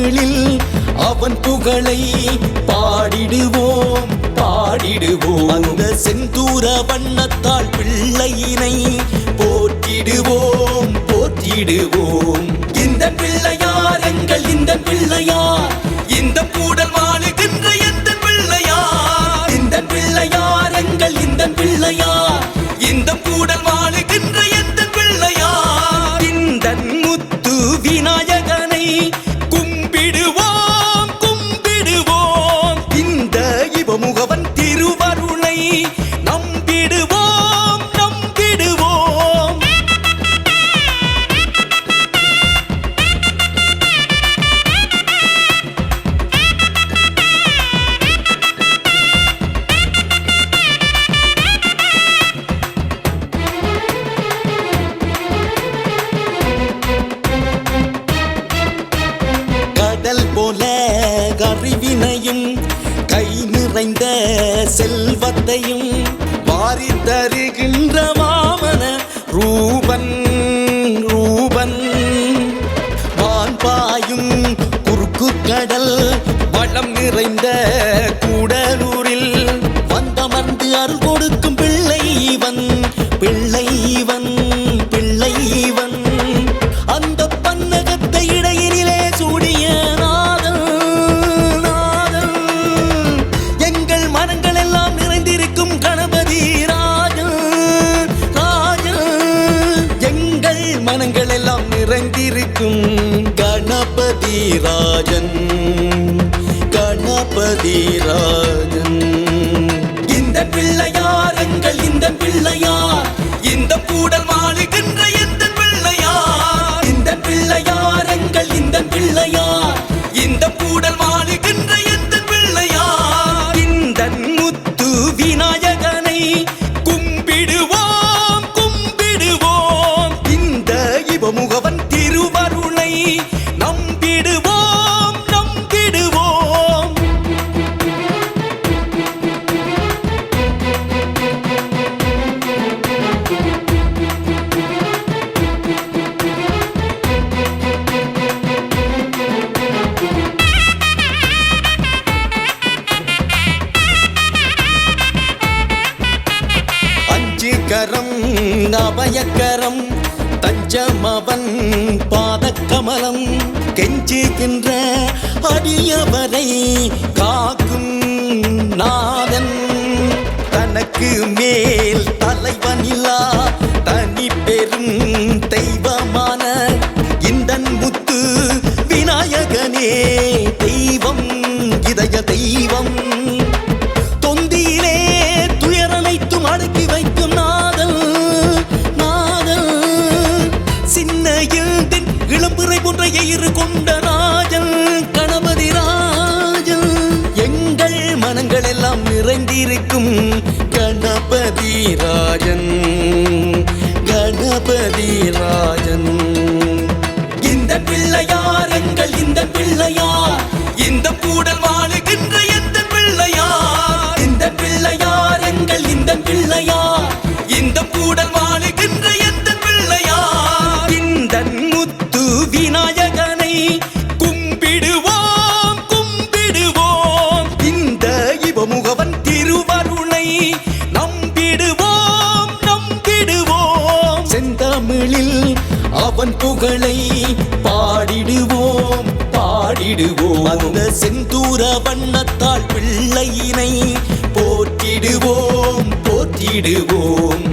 செந்தமிழில் அவன் புகழை பாடிடுவோம் பாடிடுவோம். அந்த செந்தூர வண்ணத்தால் பிள்ளையினை போற்றிடுவோம் போற்றிடுவோம். இந்த பிள்ளையார் எங்கள் இந்த பிள்ளையார் செல்வத்தையும் வாரி தருகின்ற வாமன ரூபன் ரூபன். வான் பாயும் குறுக்கு கடல் வளம் நிறைந்த கூடலூரில் வந்தமர்ந்து அருள் கொடுக்கும் பிள்ளை இவன் பிள்ளை இவன். மனங்கள் எல்லாம் நிறைந்திருக்கும். கணபதி ராஜன் கணபதி ராஜன். கரம் அபயக்கரம் தஞ்சமவன் பாதக்கமலம் கெஞ்சுகின்ற அடியவரை காக்கும் நாதன். தனக்கு மேல் தலைவனில்லா தனி பெரும் தெய்வமான இந்தன் முத்து விநாயகனே. தெய்வம் இதய தெய்வம். சின்ன எழுந்தின் இளம்பிறை போன்ற எயிறு கொண்ட ராஜன் கணபதி ராஜன் எங்கள் மனங்கள் எல்லாம் நிறைந்திருக்கும் கணபதி ராஜன் கணபதி ராஜன். இந்த பிள்ளையார் எங்கள் இந்த பிள்ளையார். புகழை பாடிடுவோம் பாடிடுவோம். அந்த செந்தூர வண்ணத்தால் பிள்ளையினை போற்றிடுவோம் போற்றிடுவோம்.